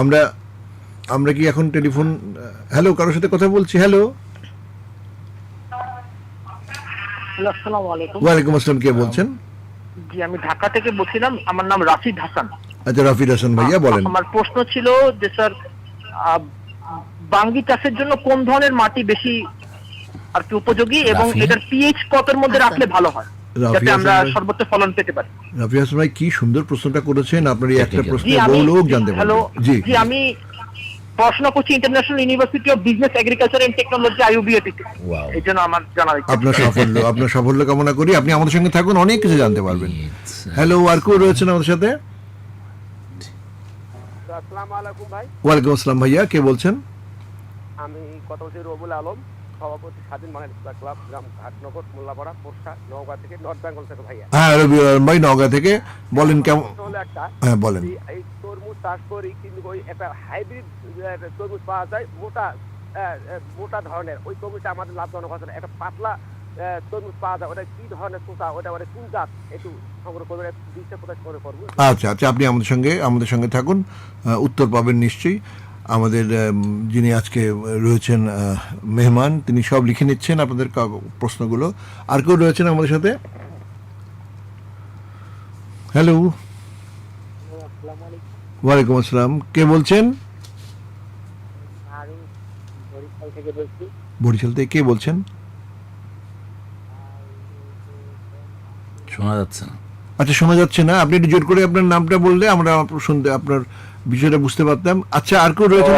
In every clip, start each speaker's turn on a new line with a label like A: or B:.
A: আমরা আমরা কি এখন টেলিফোন হ্যালো কারোর সাথে কথা বলছি? হ্যালো? ওয়ালাইকুম আসসালাম কে বলছেন?
B: জি আমি ঢাকা থেকে বলছিলাম আমার নাম রাশিদ হাসান।
A: আচ্ছা রাফিদ হাসান ভাইয়া বলেন।
B: আমার প্রশ্ন ছিল যে স্যার বাঙ্গি চাষের জন্য কোন ধরনের মাটি বেশি আর কি উপযোগী এবং এটার পিএইচ কতের মধ্যে রাখলে ভালো হয়? যাতে আমরা সর্বোচ্চ ফলন পেতে পারি।
A: রাফি হাসান ভাই কি সুন্দর প্রশ্নটা করেছেন। আপনার এই একটা
C: Technical.
A: প্রশ্নে
B: জি আমি
A: বহু লোক জানতে
B: হ্যালো
A: জি
B: জি আমি পড়াশোনা করছি international university of business agriculture and technology IUBAT এই জন্য আমার জানার
A: আপনার সাফল্য আপনার সাফল্য কামনা করি। আপনি আমাদের সঙ্গে থাকুন অনেক কিছু জানতে পারবেন।
C: uh,
A: হ্যালো আর কেউ রয়েছেন আমাদের সাথে?
D: আসসালামু আলাইকুম ভাই।
A: ওয়ালাইকুম আসসালাম ভাইয়া কে বলছেন?
D: আমি কত বলছি রবুল আলম। সভাপতি স্বাধীন বাঙালি ক্লাব গ্রাম ঘাটনগর মোল্লাপাড়া পোর্শা নওগাঁ থেকে নর্থ বেঙ্গল থেকে ভাইয়া।
A: হ্যাঁ রবি ভাই নওগাঁ থেকে। বলেন কেমন হ্যাঁ বলেন।
D: এই- তরমুজ চাষ করি কিন্তু ওই একটা হাইব্রিড তরমুজ পাওয়া যায় মোটা মোটা ধরনের ওই তরমুজটা আমাদের লাভজনক হচ্ছে না। একটা পাতলা তরমুজ পাওয়া যায় ওটা কি ধরনের তোতা ওটা ওটা কোন জাত? একটু সংগ্রহ করবে বীজটা কোথায় করে করব।
A: আচ্ছা আচ্ছা আপনি আমাদের সঙ্গে আমাদের সঙ্গে থাকুন উত্তর পাবেন নিশ্চয়ই। আমাদের যিনি আজকে রয়েছেন মেহমান, তিনি সব লিখে নিচ্ছেন আপনাদের প্রশ্নগুলো। আর কেউ রয়েছেন আমাদের সাথে? হ্যালো ওয়ালাইকুম আসসালাম। কে বলছেন?
B: বরিশাল থেকে
A: কে বলছেন?
C: শোনা যাচ্ছে না।
A: আচ্ছা শোনা যাচ্ছে না। আপনি একটু জোর করে আপনার নামটা বললে আমরা শুনতে আপনার বিষয়টা বুঝতে পারতাম। আচ্ছা আর কেউ রয়েছেন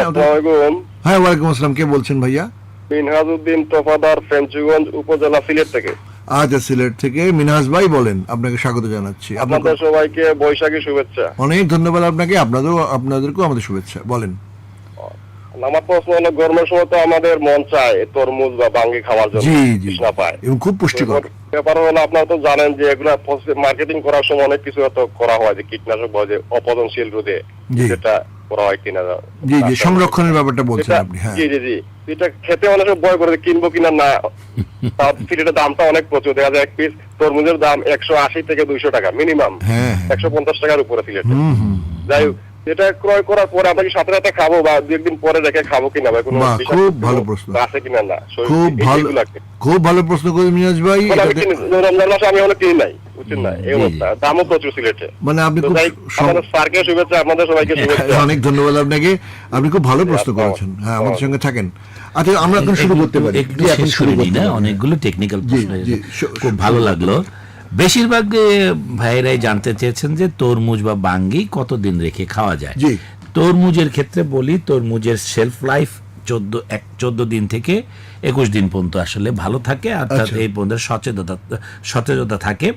A: হ্যাঁ ওয়ালাইকুম আসসালাম। কে বলছেন ভাইয়া?
D: মিনহাজউদ্দিন তোফাদার ফেঞ্চুগঞ্জ উপজেলা সিলেট থেকে।
A: আচ্ছা সিলেট থেকে মিনহাজ ভাই বলেন আপনাকে স্বাগত জানাচ্ছি।
D: আপনাদের সবাইকে বৈশাখী শুভেচ্ছা।
A: অনেক ধন্যবাদ আপনাকে আপনাদেরও আপনাদেরকেও আমাদের শুভেচ্ছা। বলেন।
D: আমার প্রশ্ন হলো গরমের সময় তো আমাদের মন চায় তরমুজ বা বাঙ্গি খাওয়ার জন্য
A: জি জি
D: তৃষ্ণা পায়।
A: এবং খুব পুষ্টিকর।
D: ব্যাপার হলো আপনারা তো জানেন যে এগুলা মার্কেটিং করার সময় অনেক কিছু হয়তো করা হয় যে কীটনাশক বা যে রোধে যেটা করা হয় কিনা।
A: জি জি সংরক্ষণের ব্যাপারটা বলছেন আপনি হ্যাঁ।
D: জি জি জি। এটা খেতে অনেক ভয় করে কিনবো কিনা না। তার সিলেটের দামটা অনেক প্রচুর। দেখা যায় এক পিস তরমুজের দাম একশো আশি থেকে দুইশো টাকা মিনিমাম
A: হ্যাঁ হ্যাঁ।
D: একশো পঞ্চাশ টাকার উপরে
A: হুম।
D: যাই হোক এটা ক্রয় করার পরে আমরা কি সাথে সাথে খাব বা দু একদিন পরে রেখে খাব কিনা বা কোনো
A: খুব ভালো প্রশ্ন।
D: আছে কিনা না?
A: খুব ভালো খুব ভালো প্রশ্ন মিনাজ ভাই
D: মানে রমজান মাসে আমি অনেক কিনি নাই বুঝছেন না? এই
C: জি, জি।
D: অবস্থা। দামও প্রচুর সিলেটে।
A: মানে আপনি খুব
D: শুভেচ্ছা
A: অনেক ধন্যবাদ আপনাকে। আপনি খুব ভালো প্রশ্ন করেছেন। হ্যাঁ আমাদের সঙ্গে থাকেন। আচ্ছা আমরা এখন শুরু করতে পারি।
C: করে অনেকগুলো টেকনিক্যাল প্রশ্ন খুব ভালো লাগল। বেশিরভাগ ভাইয়েরাই জানতে চেয়েছেন যে তরমুজ বা বাঙ্গি কতদিন রেখে খাওয়া যায়। তরমুজের ক্ষেত্রে বলি তরমুজের সেলফ লাইফ চোদ্দ এক চোদ্দ দিন থেকে একুশ দিন পর্যন্ত আসলে ভালো থাকে। অর্থাৎ
A: আচ্ছা।
C: এই পর্যন্ত সচেতনতা সচেতনতা থাকে।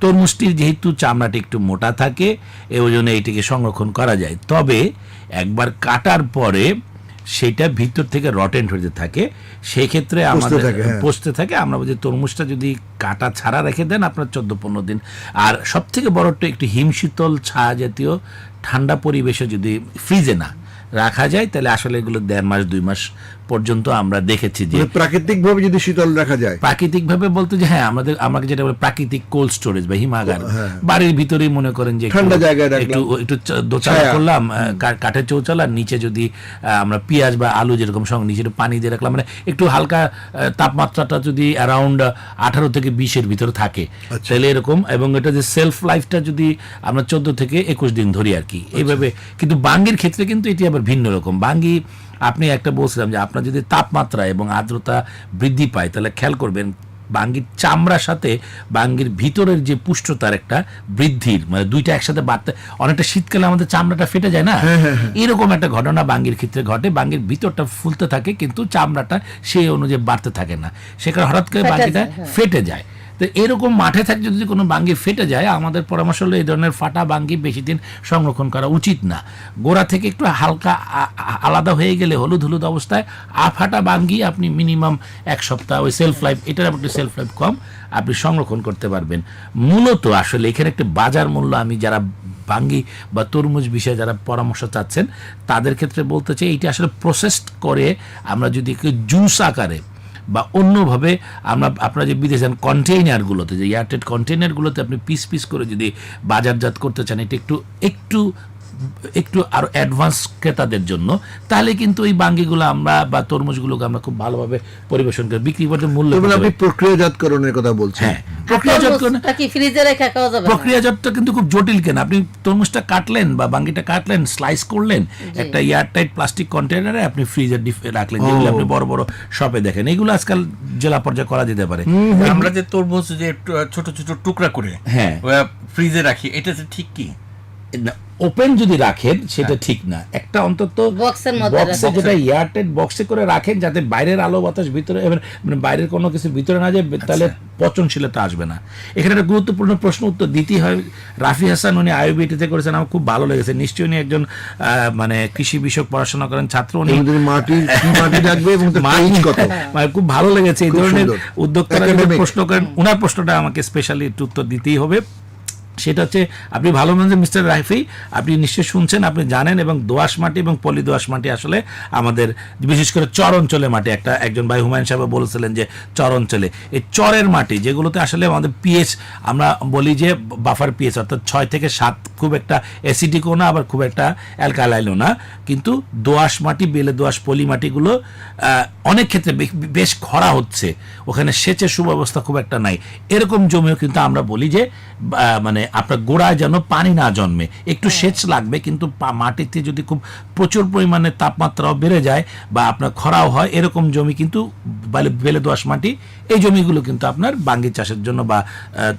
C: তরমুজটির যেহেতু চামড়াটি একটু মোটা থাকে এই জন্য এইটিকে সংরক্ষণ করা যায়। তবে একবার কাটার পরে সেটা ভিতর থেকে রটেন্ট হতে থাকে সেই ক্ষেত্রে আমাদের
A: হ্যাঁ।
C: পচতে থাকে আমরা বলছি তরমুজটা যদি কাটা ছাড়া রেখে দেন আপনার চোদ্দ পনেরো দিন আর সব থেকে বড়টা একটু হিমশীতল ছায়া জাতীয় ঠান্ডা পরিবেশে যদি ফ্রিজে না রাখা যায় তাহলে আসলে এগুলো দেড় মাস দুই মাস পর্যন্ত আমরা দেখেছি যে
A: মানে প্রাকৃতিক ভাবে যদি শীতল রাখা যায়।
C: প্রাকৃতিক ভাবে বলতে যে হ্যাঁ আমাদের আমাকে যেটা বলে প্রাকৃতিক কোল্ড স্টোরেজ বা হিমাগার। বাড়ির ভিতরেই মনে করেন যে
A: ঠান্ডা জায়গায় রাখলাম।
C: একটু একটু দোচালা করলাম কাঠের চৌচালা নিচে যদি আমরা পেঁয়াজ বা আলু যেরকম সঙ্গে নিচে পানি দিয়ে রাখলাম। মানে একটু হালকা তাপমাত্রাটা যদি অ্যারাউন্ড আঠারো থেকে বিশের ভিতরে থাকে
A: আচ্ছা।
C: তাহলে এরকম। এবং এটা যে সেলফ লাইফটা যদি আমরা চোদ্দ থেকে একুশ দিন ধরি আর কি এইভাবে। কিন্তু বাঙ্গির ক্ষেত্রে কিন্তু এটি আবার ভিন্ন রকম। বাঙ্গি আপনি একটা বলছিলাম যে আপনার যদি তাপমাত্রা এবং আর্দ্রতা বৃদ্ধি পায় তাহলে খেয়াল করবেন বাঙ্গির চামড়ার সাথে বাঙ্গির ভিতরের যে পুষ্টতার একটা বৃদ্ধির মানে দুইটা একসাথে বাড়তে অনেকটা শীতকালে আমাদের চামড়াটা ফেটে যায় না? এরকম একটা ঘটনা বাঙ্গির ক্ষেত্রে ঘটে। বাঙ্গির ভিতরটা ফুলতে থাকে কিন্তু চামড়াটা সেই অনুযায়ী বাড়তে থাকে না। সেখানে হঠাৎ করে বাঙ্গিটা
E: হ্যাঁ।
C: ফেটে যায়। তো এরকম মাঠে থাকতে যদি কোনো বাঙ্গি ফেটে যায়, আমাদের পরামর্শ হলো এই ধরনের ফাটা বাঙ্গি বেশি দিন সংরক্ষণ করা উচিত না। গোড়া থেকে একটু হালকা আলাদা হয়ে গেলে হলুদ হলুদ অবস্থায় আফাটা বাঙ্গি আপনি মিনিমাম এক সপ্তাহ, ওই সেলফ লাইফ এটার একটু সেলফ লাইফ কম, আপনি সংরক্ষণ করতে পারবেন। মূলত আসলে এখানে একটা বাজার মূল্য, আমি যারা বাঙ্গি বা তরমুজ বিষয়ে যারা পরামর্শ চাচ্ছেন, তাদের ক্ষেত্রে বলতে চাই, এইটা আসলে প্রসেসড করে আমরা যদি জুস আকারে বা অন্যভাবে আমরা, আপনারা যে বিদেশেন যান কন্টেইনারগুলোতে যে এয়ারটেড কন্টেইনারগুলোতে আপনি পিস পিস করে যদি বাজারজাত করতে চান, এটা একটু একটু একটু আরও অ্যাডভান্স ক্রেতাদের জন্য তাহলে কিন্তু এই বাঙ্গিগুলো আমরা বা তরমুজগুলোকে আমরা খুব ভালোভাবে পরিবেশন করে বিক্রি করতে মূল্য
A: আপনি প্রক্রিয়াজাতকরণের কথা বলছেন।
C: হ্যাঁ প্রক্রিয়াজাতকরণ
E: তরমুজটা কি ফ্রিজে রেখে খাওয়া যাবে? না?
C: প্রক্রিয়াজাতটা কিন্তু খুব জটিল কেন। আপনি তরমুজটা কাটলেন বা বাঙ্গিটা কাটলেন স্লাইস করলেন একটা এয়ারটাইট প্লাস্টিক কন্টেনারে আপনি ফ্রিজে রাখলেন যেগুলো আপনি বড় বড় শপে দেখেন। এগুলো আজকাল জেলা পর্যায়ে করা যেতে পারে।
F: আমরা যে তরমুজ যে ছোট ছোট টুকরা করে
C: হ্যাঁ।
F: ফ্রিজে রাখি এটা যে ঠিক কি?
C: ওপেন যদি রাখেন সেটা ঠিক না। একটা অন্তত বক্সে যেটা এয়ারটাইট বক্সে করে রাখেন যাতে বাইরের আলো বাতাস ভিতরে মানে বাইরের কোনো কিছু ভিতরে না যায় তাহলে পচনশীলতা আসবে না। এখানে একটা গুরুত্বপূর্ণ প্রশ্ন উত্তর দিতেই হয়। রাফি হাসান উনি আইওবিটিতে করেছেন আমার খুব ভালো লেগেছে। নিশ্চয়ই উনি একজন আহ, মানে কৃষি বিষয়ক পড়াশোনা করেন ছাত্র। উনি
A: কি মাটি রাখবে এবং
C: মাটি-
A: কত?
C: মানে খুব ভালো লেগেছে। এই ধরনের। উদ্যোক্তারা প্রশ্ন করেন ওনার প্রশ্নটা আমাকে স্পেশালি একটু উত্তর দিতেই হবে। সেটা হচ্ছে আপনি ভালো মনে মিস্টার রাইফি আপনি নিশ্চয়ই শুনছেন, আপনি জানেন এবং দোয়াশ মাটি এবং পলি দোয়াশ মাটি আসলে আমাদের, বিশেষ করে চর অঞ্চলের মাটি। একটা একজন ভাই হুমায়ুন সাহেব বলেছিলেন যে চর অঞ্চলে। এই চরের মাটি যেগুলোতে আসলে আমাদের পিএইচ আমরা বলি যে বাফার পিএইচ অর্থাৎ ছয় থেকে সাত খুব একটা অ্যাসিডিকও না, আবার খুব একটা অ্যালকালাইনও না। কিন্তু দোআঁশ মাটি, বেলে দোআঁশ, পলি মাটিগুলো অনেক ক্ষেত্রে বেশ খরা হচ্ছে। ওখানে সেচের সুব্যবস্থা খুব একটা নাই। এরকম জমিও কিন্তু আমরা বলি যে মানে আপনার গোড়ায় যেন পানি না জন্মে। একটু সেচ লাগবে কিন্তু মাটিতে যদি খুব প্রচুর পরিমাণে তাপমাত্রাও বেড়ে যায় বা আপনার খরাও হয় এরকম জমি কিন্তু বেলে বেলে দোআঁশ মাটি এই জমিগুলো কিন্তু আপনার বাঙ্গি চাষের জন্য বা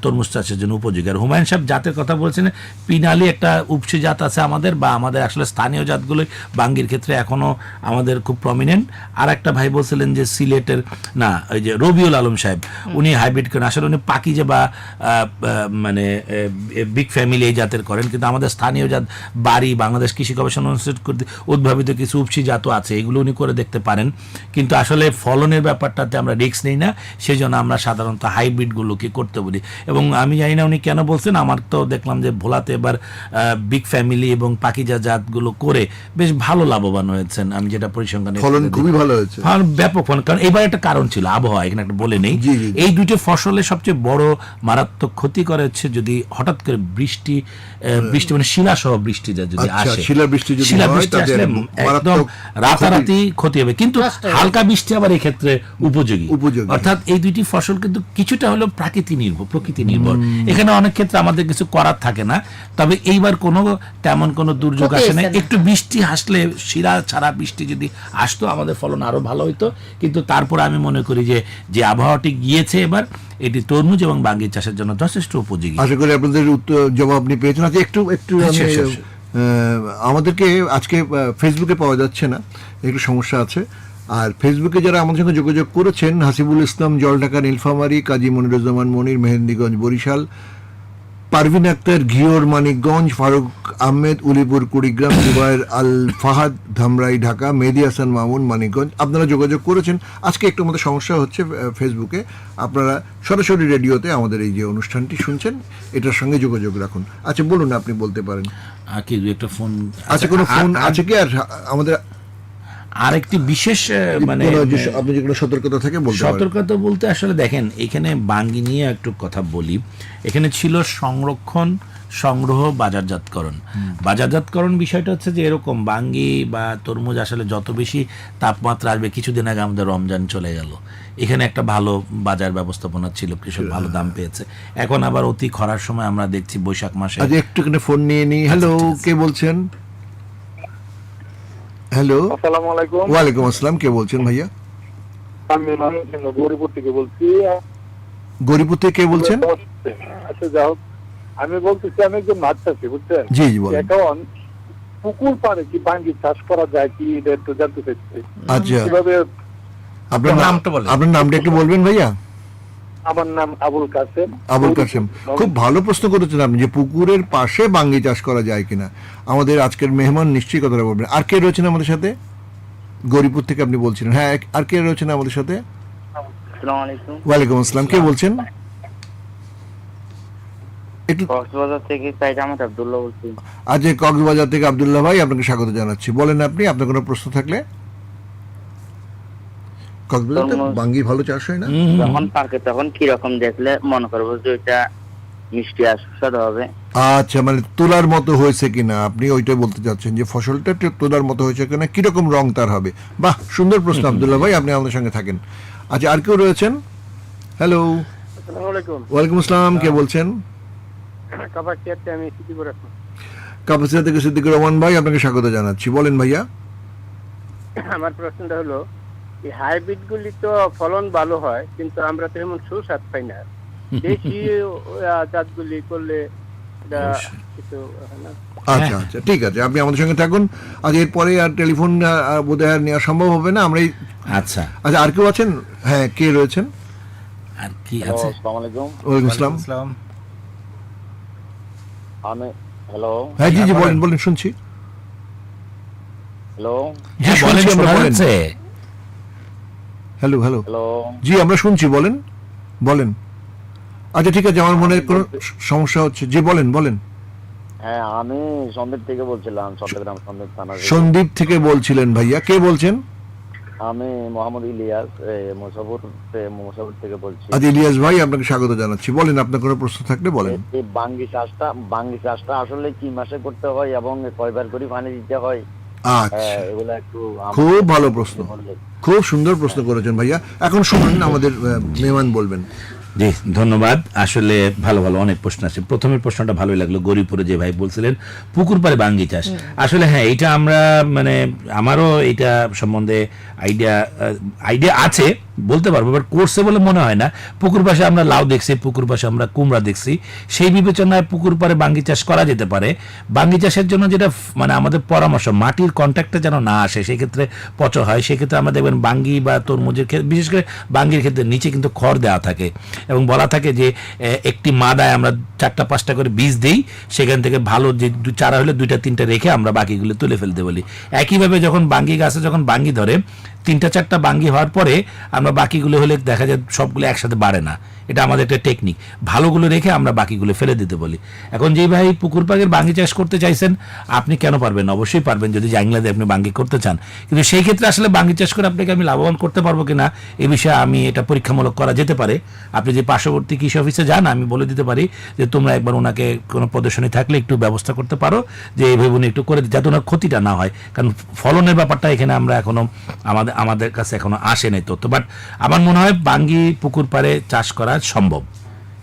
C: তরমুজ চাষের জন্য উপযোগী। আর হুমায়ুন সাহেব জাতের কথা বলছেন পিনালি একটা উপসি জাত আছে আমাদের বা আমাদের আসলে স্থানীয় জাতগুলো বাঙ্গির ক্ষেত্রে এখনও আমাদের খুব প্রমিনেন্ট আর একটা ভাই বলছিলেন যে সিলেটের না ওই যে রবিউল আলম সাহেব উনি হাইব্রিড করেন। আসলে উনি পাকিজা বা মানে বিগ ফ্যামিলি এই জাতের করেন। কিন্তু আমাদের স্থানীয় জাত বাড়ি বাংলাদেশ কৃষি গবেষণা ইনস্টিটিউট কর্তৃক উদ্ভাবিত কিছু উপসি জাতও আছে এগুলো উনি করে দেখতে পারেন। কিন্তু আসলে ফলনের ব্যাপারটাতে আমরা রিস্ক নেই না সেই জন্য আমরা সাধারণত হাইব্রিডগুলোকে করতে বলি। এবং আমি জানি না উনি কেন বলছেন আমার তো দেখলাম যে ভোলাতে এবার বিগ ফ্যামিলি এবং পাকিজা জাতগুলো করে বেশ ভালো লাভবান হয়েছেন। আমি যেটা পরিসংখ্যানে
A: ফলন খুবই ভালো হয়েছে।
C: ব্যাপক ফলন কারণ এবার একটা কারণ ছিল আবহাওয়া এখানে একটা বলে নেই। এই দুটো ফসলের সবচেয়ে বড় মারাত্মক ক্ষতি করে হচ্ছে যদি হঠাৎ করে বৃষ্টি বৃষ্টি মানে শিলা সহ বৃষ্টি যা যদি
A: আচ্ছা,
C: আসে
A: শিলাবৃষ্টি যদি
C: শিলা বৃষ্টি আসলে একদম রাতারাতি ক্ষতি হবে। কিন্তু হালকা বৃষ্টি আবার এই ক্ষেত্রে উপযোগী। অর্থাৎ এই দুইটি ফসল কিন্তু কিছুটা হলো প্রাকৃতিক নির্ভর প্রকৃতি নির্ভর। এখানে অনেক ক্ষেত্রে আমাদের কিছু করার থাকে না তবে এইবার কোনো তেমন কোনো দুর্যোগ আসে না। একটু বৃষ্টি আসলে শিরা ছাড়া বৃষ্টি যদি আসতো আমাদের ফলন আরও ভালো হতো কিন্তু তারপর আমি মনে করি যে যে আবহাওয়াটি গিয়েছে এবার এটি তরমুজ এবং বাঙ্গি চাষের জন্য যথেষ্ট উপযোগী।
A: আশা করি আপনাদের উত্তর জবাব আপনি পেয়েছেন। আজকে একটু একটু
C: হ্যাঁ,
A: আমাদেরকে আজকে ফেসবুকে পাওয়া যাচ্ছে না একটু সমস্যা আছে। আর ফেসবুকে যারা আমাদের সঙ্গে যোগাযোগ করেছেন হাসিবুল ইসলাম জলঢাকা নীলফামারি কাজী মনিরুজ্জামান মনির মেহেন্দিগঞ্জ বরিশাল পারভিন আক্তার ঘিওর মানিকগঞ্জ ফারুক আহমেদ উলিপুর কুড়িগ্রাম জুবাইর আল ফাহাদ ধামরাই ঢাকা মেহেদি হাসান মামুন মানিকগঞ্জ। আপনারা যোগাযোগ করেছেন। আজকে একটু আমাদের সমস্যা হচ্ছে ফেসবুকে আপনারা সরাসরি রেডিওতে আমাদের এই যে অনুষ্ঠানটি শুনছেন এটার সঙ্গে যোগাযোগ রাখুন। আচ্ছা বলুন আপনি বলতে পারেন।
C: একটা ফোন
A: আচ্ছা কোনো ফোন আছে কি? আর আমাদের
C: আর একটি বিশেষ মানে
A: আপনি যেগুলো সতর্কতা থাকে বলতে
C: সতর্কতা বলতে আসলে দেখেন এখানে বাঙ্গি নিয়ে একটু কথা বলি। এখানে ছিল সংরক্ষণ সংগ্রহ বাজারজাতকরণ। বাজারজাতকরণ বিষয়টা হচ্ছে যে এরকম বাঙ্গি বা তরমুজ আসলে যত বেশি তাপমাত্রা আসবে কিছুদিন আগে আমাদের রমজান চলে গেল। এখানে একটা ভালো বাজার ব্যবস্থাপনা ছিল কৃষক ভালো দাম পেয়েছে। এখন আবার অতি খরার সময় আমরা দেখছি বৈশাখ মাসে
A: আজ একটুখানি ফোন নিয়ে নিই। হ্যালো কে বলছেন? হ্যালো
G: আসসালামু আলাইকুম
A: ওয়ালাইকুম আসসালাম কে বলছেন ভাইয়া?
G: আমি গরিপুর থেকে বলছি।
A: গরিপুর থেকে কে বলছেন?
G: আচ্ছা যা হোক। আমি বলতেছি আমি একজন মাছ চাষি বুঝছেন?
A: জি জি বলেন।
G: এখন পুকুর পাড়ে কি বাঙ্গি চাষ করা যায় কি এটা একটু জানতে চাইছি।
A: আচ্ছা।
G: কীভাবে
A: আপনার
F: নামটা বলেন।
A: আপনার নামটা একটু বলবেন ভাইয়া।
G: আমার নাম আবুল কাসেম।
A: আবুল কাসেম খুব ভালো প্রশ্ন করেছেন আপনি যে পুকুরের পাশে বাঙ্গি চাষ করা যায় কিনা। আমাদের আজকের মেহমান নিশ্চয়ই কথাটা বলবেন। আর কে রয়েছেন আমাদের সাথে? গরিপুর থেকে আপনি বলছিলেন। হ্যাঁ আর কে রয়েছেন আমাদের সাথে? ওয়ালাইকুম আসসালাম। কে বলছেন? আজ কক্সবাজার থেকে আব্দুল্লাহ ভাই আপনাকে স্বাগত জানাচ্ছি। বলেন আপনি আপনার কোনো প্রশ্ন থাকলে? কক্সবাজার বাঙ্গি ভালো চাষ হয় না?
H: যখন পাকে তখন কি রকম দেখলে মনে করব যে ওইটা মিষ্টি আর সুস্বাদু হবে।
A: আচ্ছা মানে তোলার মতো হয়েছে কিনা? আপনি ওইটাই বলতে চাচ্ছেন যে ফসলটা তোলার মতো হয়েছে কিনা? কীরকম রং তার হবে? বাহ সুন্দর প্রশ্ন আব্দুল্লাহ ভাই আপনি আমাদের সঙ্গে থাকেন। আচ্ছা আর কেউ রয়েছেন? হ্যালো ওয়ালাইকুম আসসালাম কে বলছেন?
G: কাবা কেটে আমি সিটি করে
A: কাপাসিয়া থেকে সিদ্দিকুর রহমান ভাই আপনাকে স্বাগত জানাচ্ছি। বলেন ভাইয়া।
G: আমার প্রশ্নটা হলো এই হাইব্রিড গুলি তো ফলন ভালো হয় কিন্তু আমরা তো এমন সুস্বাদ পাই না। দেশি জাতগুলি করলে কিছু হয়
A: আচ্ছা আচ্ছা ঠিক আছে আপনি আমাদের সঙ্গে থাকুন। আজ এরপরে আর টেলিফোন বোধ হয় নেওয়া সম্ভব হবে না। আমরা
C: আচ্ছা।
A: আচ্ছা আর কেউ আছেন? হ্যাঁ কে রয়েছেন?
C: আর কি আছে?
A: ওয়ালাইকুম আসসালাম।
E: আমি হ্যালো।
A: হ্যাঁ জি জি বলেন বলেন। শুনছি।
E: হ্যালো।
A: জি
C: হ্যাঁ, বলেন শোনা
A: বলেন।
C: যাচ্ছে।
A: হ্যালো হ্যালো জি আমরা শুনছি বলেন। বলেন। আচ্ছা ঠিক আছে আমার মনে কোনো সমস্যা হচ্ছে। জি বলেন বলেন।
E: হ্যাঁ আমি সন্দীপ থেকে বলছিলাম চট্টগ্রাম সন্দীপ থানা
A: সন্দীপ থেকে বলছিলেন ভাইয়া। কে বলছেন?
E: আমি মোহাম্মদ ইলিয়াস মুসাফর মুসাফর থেকে বলছি।
A: আজ ইলিয়াস ভাই আপনাকে স্বাগত জানাচ্ছি। বলেন আপনার কোনো প্রশ্ন থাকলে বলেন।
E: এই বাঙ্গি চাষটা বাঙ্গি চাষটা আসলে কি মাসে করতে হয় এবং কয়বার করে পানি দিতে হয়?
A: আচ্ছা।
E: হ্যাঁ,
A: খুব ভালো প্রশ্ন। খুব সুন্দর প্রশ্ন করেছেন ভাইয়া। এখন শুনুন আমাদের মেহমান বলবেন।
C: জি ধন্যবাদ। আসলে ভালো ভালো অনেক প্রশ্ন আছে। প্রথমের প্রশ্নটা ভালোই লাগল গরিবপুরে যে ভাই বলছিলেন পুকুর পাড়ে বাঙ্গি চাষ। আসলে হ্যাঁ এটা আমরা মানে আমারও এটা সম্বন্ধে আইডিয়া আইডিয়া আছে। বলতে পারব বাট করছে বলে মনে হয় না। পুকুর পাশে আমরা লাউ দেখছি, পুকুর পাশে আমরা কুমড়া দেখছি। সেই বিবেচনায় পুকুর পাড়ে বাঙ্গি চাষ করা যেতে পারে। বাঙ্গি চাষের জন্য যেটা মানে আমাদের পরামর্শ, মাটির কন্ট্যাক্টটা যেন না আসে সেই ক্ষেত্রে পচ হয়। সেক্ষেত্রে আমরা দেখবেন বাঙ্গি বা তরমুজের ক্ষেত্রে বিশেষ করে বাঙ্গির ক্ষেত্রে নিচে কিন্তু খড় দেওয়া থাকে। এবং বলা থাকে যে একটি মাদায় আমরা চারটা পাঁচটা করে বীজ দিই, সেখান থেকে ভালো যে চারা হলে দুইটা, তিনটা রেখে আমরা বাকিগুলো তুলে ফেলতে বলি। একইভাবে যখন বাঙ্গি গাছে যখন বাঙ্গি ধরে, তিনটা, চারটা বাঙ্গি হওয়ার পরে আমরা বাকিগুলো হলে দেখা যায় সবগুলো একসাথে বাড়ে না। এটা আমাদের একটা টেকনিক ভালোগুলো রেখে আমরা বাকিগুলো ফেলে দিতে বলি। এখন যেই ভাই পুকুর পাড়ের বাঙ্গি চাষ করতে চাইছেন, আপনি কেন পারবেন অবশ্যই পারবেন যদি জাংলাতে আপনি বাঙ্গি করতে চান। কিন্তু সেই ক্ষেত্রে আসলে বাঙ্গি চাষ করে আপনাকে আমি লাভবান করতে পারব কিনা, এ বিষয়ে আমি এটা পরীক্ষামূলক করা যেতে পারে। আপনি যে পার্শ্ববর্তী কৃষি অফিসে যান, আমি বলে দিতে পারি যে তোমরা একবার ওনাকে কোনো প্রদর্শনী থাকলে একটু ব্যবস্থা করতে পারো, যে এইভাবে উনি একটু করে যাতে ওনার ক্ষতিটা না হয়। কারণ ফলনের ব্যাপারটা এখানে আমরা এখনও আমাদের আমাদের কাছে এখনও আসে নাই তথ্য। বাট আমার মনে হয় বাঙ্গি পুকুর পাড়ে চাষ করা সম্ভব।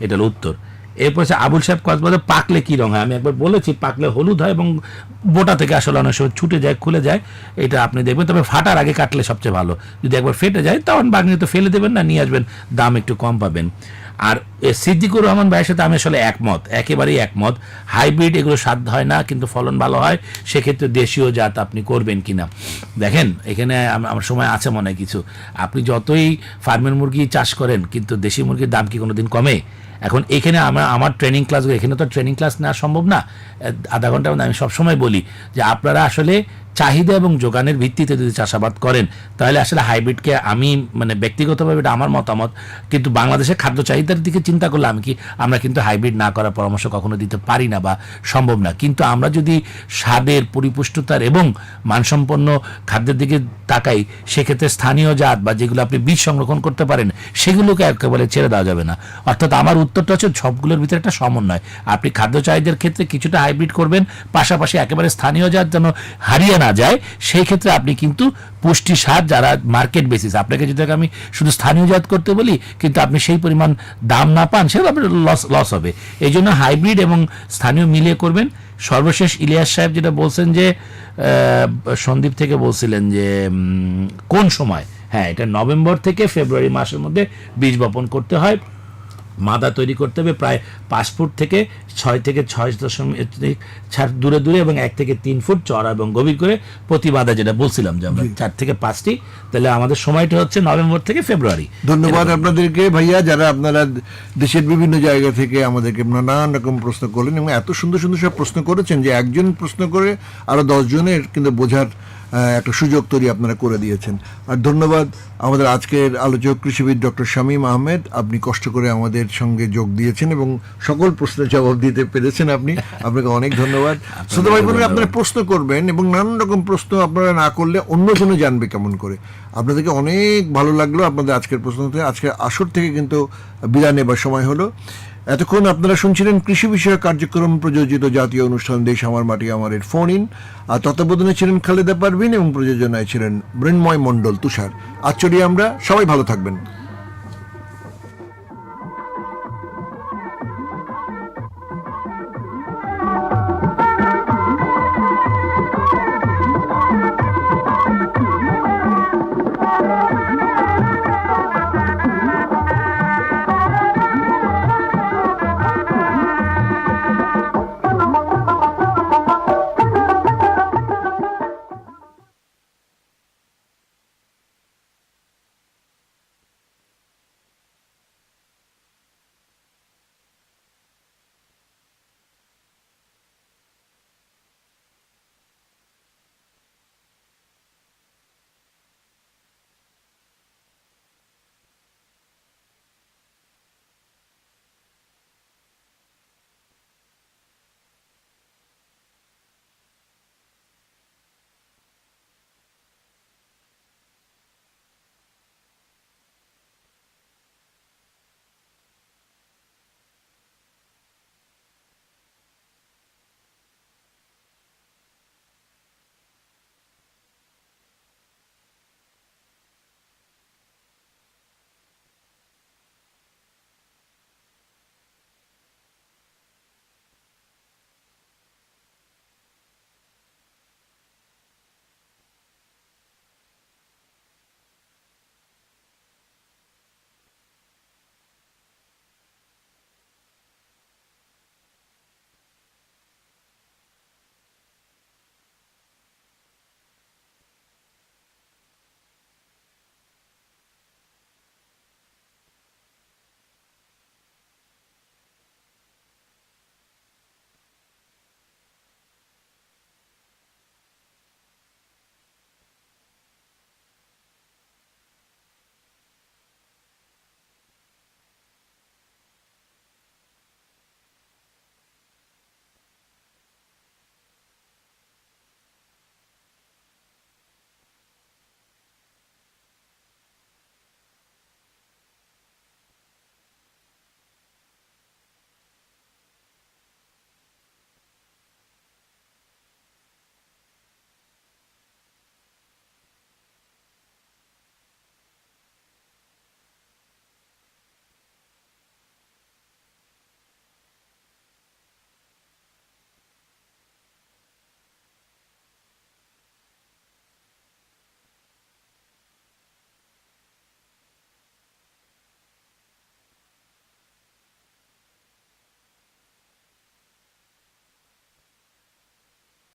C: এটা হলো উত্তর। এরপর হচ্ছে আবুল সাহেব কক্সবাজার পাকলে কি রঙ হয়? আমি একবার বলেছি, পাকলে হলুদ হয় এবং বোটা থেকে আসলে অনেক সময় ছুটে যায়, খুলে যায়। এটা আপনি দেখবেন। তবে ফাটার আগে কাটলে সবচেয়ে ভালো। যদি একবার ফেটে যায়, তখন বাগনি তো ফেলে দেবেন না, নিয়ে আসবেন। দাম একটু কম পাবেন। আর সিদ্দিকুর রহমান ভাইয়ের সাথে আমি আসলে একমত, একেবারেই একমত। হাইব্রিড এগুলো সাধ্য হয় না, কিন্তু ফলন ভালো হয়, সেক্ষেত্রে দেশীয় জাত আপনি করবেন কিনা। দেখেন, এখানে আমার সময় আছে মনে হয় কিছু। আপনি যতই ফার্মের মুরগি চাষ করেন, কিন্তু দেশি মুরগির দাম কি কোনোদিন কমে? এখন এখানে আমরা, আমার ট্রেনিং ক্লাস এখানে তো ট্রেনিং ক্লাস নেওয়া সম্ভব না। আধা ঘণ্টার মধ্যে আমি সবসময় বলি যে আপনারা আসলে চাহিদা এবং যোগানের ভিত্তিতে যদি চাষাবাদ করেন, তাহলে আসলে হাইব্রিডকে আমি মানে ব্যক্তিগতভাবে এটা আমার মতামত, কিন্তু বাংলাদেশের খাদ্য চাহিদার দিকে চিন্তা করলে আমি কি, আমরা কিন্তু হাইব্রিড না করার পরামর্শ কখনো দিতে পারি না বা সম্ভব না। কিন্তু আমরা যদি স্বাদের পরিপুষ্টতার এবং মানসম্পন্ন খাদ্যের দিকে তাকাই, সেক্ষেত্রে স্থানীয় জাত বা যেগুলো আপনি বীজ সংরক্ষণ করতে পারেন, সেগুলোকে একেবারে ছেড়ে দেওয়া যাবে না। অর্থাৎ আমার উত্তরটা হচ্ছে সবগুলোর ভিতরে একটা সমন্বয়। আপনি খাদ্য চাহিদার ক্ষেত্রে কিছুটা হাইব্রিড করবেন, পাশাপাশি একেবারে স্থানীয় জাত যেন হারিয়ে না যায়, সেই ক্ষেত্রে আপনি কিন্তু পুষ্টি সার যারা মার্কেট বেসিস আপনাকে যদি আমি শুধু স্থানীয় জাত করতে বলি, কিন্তু আপনি সেই পরিমাণ দাম না পান সেগুলো আপনার লস লস হবে। এই জন্য হাইব্রিড এবং স্থানীয় মিলিয়ে করবেন। সর্বশেষ ইলিয়াস সাহেব যেটা বলছেন যে সন্দীপ থেকে বলছিলেন যে কোন সময়? হ্যাঁ এটা নভেম্বর থেকে ফেব্রুয়ারি মাসের মধ্যে বীজ বপন করতে হয়। মাদা তৈরি করতে হবে প্রায় পাঁচ ফুট থেকে ছয় থেকে ছয় দশমিক দূরে দূরে এবং এক থেকে তিন ফুট চড়া এবং গভীর করে প্রতি মাদা যেটা বলছিলাম যে আমরা চার থেকে পাঁচটি তাহলে আমাদের সময়টা হচ্ছে নভেম্বর থেকে ফেব্রুয়ারি।
A: ধন্যবাদ আপনাদেরকে। ভাইয়া যারা আপনারা দেশের বিভিন্ন জায়গা থেকে আমাদেরকে নানান রকম প্রশ্ন করলেন এবং এত সুন্দর সুন্দর সব প্রশ্ন করেছেন যে একজন প্রশ্ন করে আরও দশ জনের কিন্তু বোঝার একটা সুযোগ তৈরি আপনারা করে দিয়েছেন। আর ধন্যবাদ আমাদের আজকের আলোচক কৃষিবিদ ডক্টর শামীম আহমেদ। আপনি কষ্ট করে আমাদের সঙ্গে যোগ দিয়েছেন এবং সকল প্রশ্নের জবাব দিতে পেরেছেন আপনি। আপনাকে অনেক ধন্যবাদ। শ্রোতা ভাই বোনেরা আপনারা প্রশ্ন করবেন এবং নানান রকম প্রশ্ন আপনারা না করলে অন্যজনও জানবে কেমন করে। আপনাদেরকে অনেক ভালো লাগল আপনাদের আজকের প্রশ্ন থেকে আজকের আসর থেকে কিন্তু বিদায় নেবার সময় হলো। এতক্ষণ আপনারা শুনছিলেন কৃষি বিষয়ক কার্যক্রম প্রযোজিত জাতীয় অনুষ্ঠান দেশ আমার মাটি আমার এর ফোন ইন আর তত্ত্বাবধানে ছিলেন খালেদা পারভিন এবং প্রযোজনায় ছিলেন মৃন্ময় মন্ডল তুষার। আজ চলি আমরা, সবাই ভালো থাকবেন।